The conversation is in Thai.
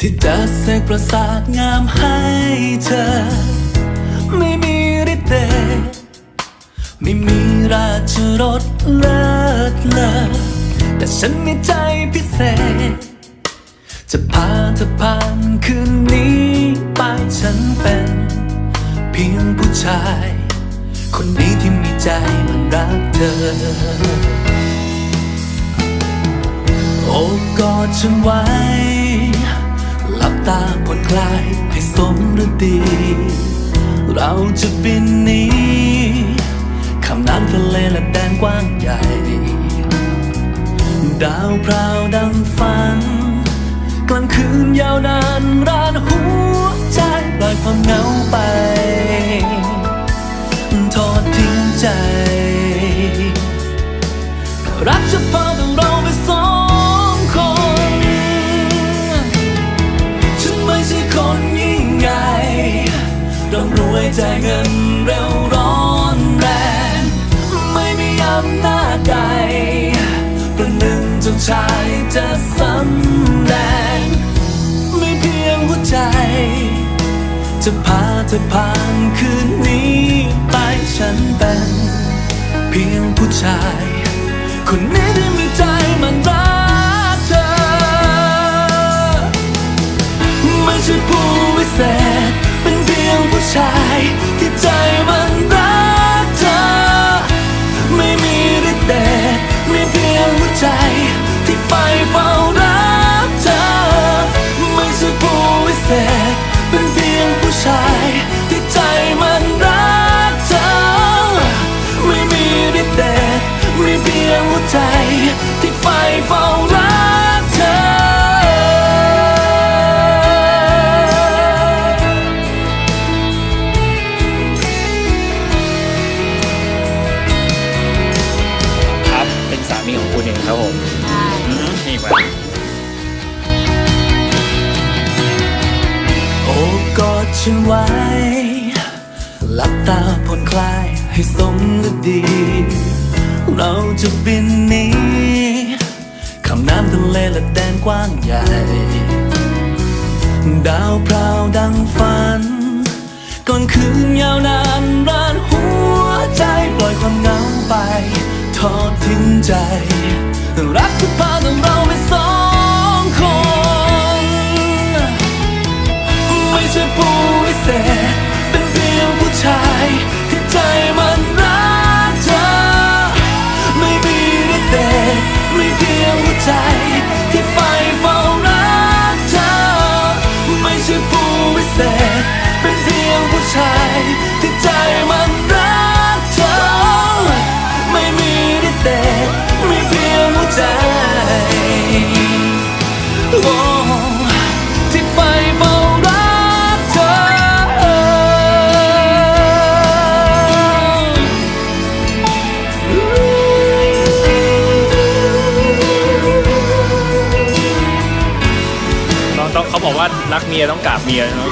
ที่จะเสกประสาทงามให้เธอ ไม่มีฤทธิ์เดชไม่มีราชรสเลิศเลอแต่ฉันมีใจพิเศษ จะพาเธอผ่านคืนนี้ไปฉันเป็น เพียงผู้ชาย คนนี้ที่มีใจมันรักเธอโอบกอดฉันไว้ ตาผ่อนคลายให้สมฤดี เราจะบินหนี้ข้ามน้ำทะเลและแดนกว้างใหญ่ ดาวพราวดังฝัน กลางคืนยาวนานรานหัวใจปล่อยความเหงาไป ทอดทิ้งใจำรวยใจเงินเร็วร้อนแรง ไม่มีอำนาจใดประหนึ่งเจ้าชายจะสำแดง ไม่เพียงหัวใจ จะพาเธอผ่านคืนนี้ไปฉันเป็นเพียงผู้ชาย คนนี้ที่มีใจมันรักเธอ ไม่ใช่ผู้วิเศษ ชายที่ใจมัน ฉันไว้ หลับตาผ่อนคลายให้สมฤดี เราจะบินนี้ข้ามน้ำทะเลและแดนกว้างใหญ่ ดาวพราวดังฝัน ก่อนคืนยาวนานรานหัวใจปล่อยความเหงาไป ทอดทิ้งใจ รักที่พาแต่เราไปสองคน ไม่ใช่ผู้ เศษเป็นเพียงผู้ชายที่ใจมันรักเธอ ไม่มีฤทธิ์เดชมีเพียงหัวใจที่ไฟเฝ้ารักเธอ ไม่ใช่ผู้วิเศษเป็นเพียงผู้ชายที่ใจมันรักเธอ ไม่มีฤทธิ์เดชมีเพียงหัวใจ ว่ารักเมียต้องกราบเมียเนาะ